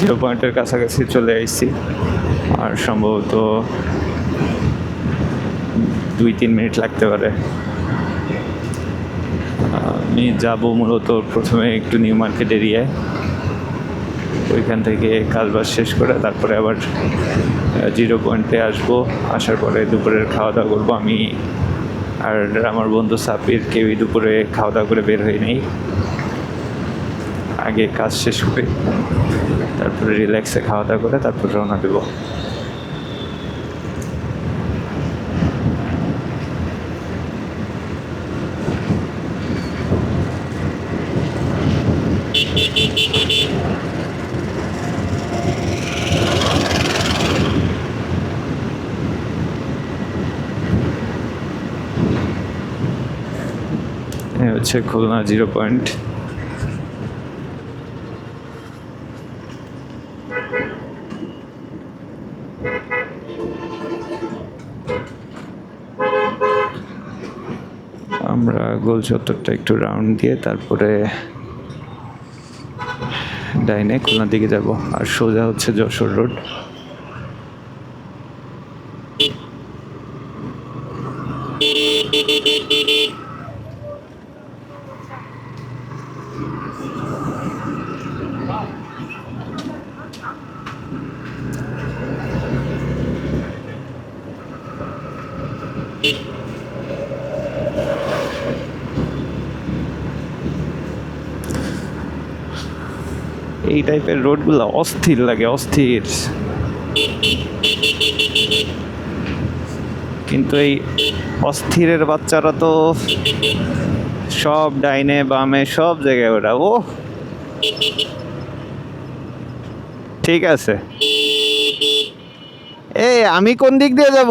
Zero পয়েন্টের কাছাকাছি চলে আসছি আর সম্ভবত দুই, তিন মিনিট লাগতে পারে। আমি যাব মূলত প্রথমে একটু নিউ মার্কেট এরিয়ায়। ওইখান থেকে কাজবাজ শেষ করে তারপরে আবার জিরো পয়েন্টে আসব। আসার পরে দুপুরের খাওয়া দাওয়া করব। আমি আর আমার বন্ধু সাপির কেউই দুপুরে খাওয়া দাওয়া করে বের হয়ে নেই আগে কাজ শেষ করে তারপরে রিল্যাক্সে খাওয়া দাওয়া করে তারপর রওনা দেবো। হচ্ছে খুলনা জিরো পয়েন্ট আমরা গোল চত্বরটা একটু রাউন্ড দিয়ে তারপরে ডাইনে খুলনার দিকে যাব, আর সোজা হচ্ছে যশোর রোড। এই টাইপের রোডগুলো অস্থির লাগে, অস্থির। কিন্তু এই অস্থিরের বাচ্চারা তো সব ডাইনে, বামে, সব জায়গায় ওরা, ও। ঠিক আছে। এই, আমি কোন দিক দিয়ে যাব?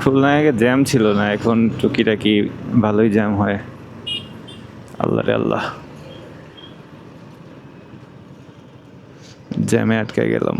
খুলনায় আগে জ্যাম ছিল না, এখন টুকিটাকি ভালোই জ্যাম হয়। আল্লাহ রে আল্লাহ। জ্যামে আটকে গেলাম।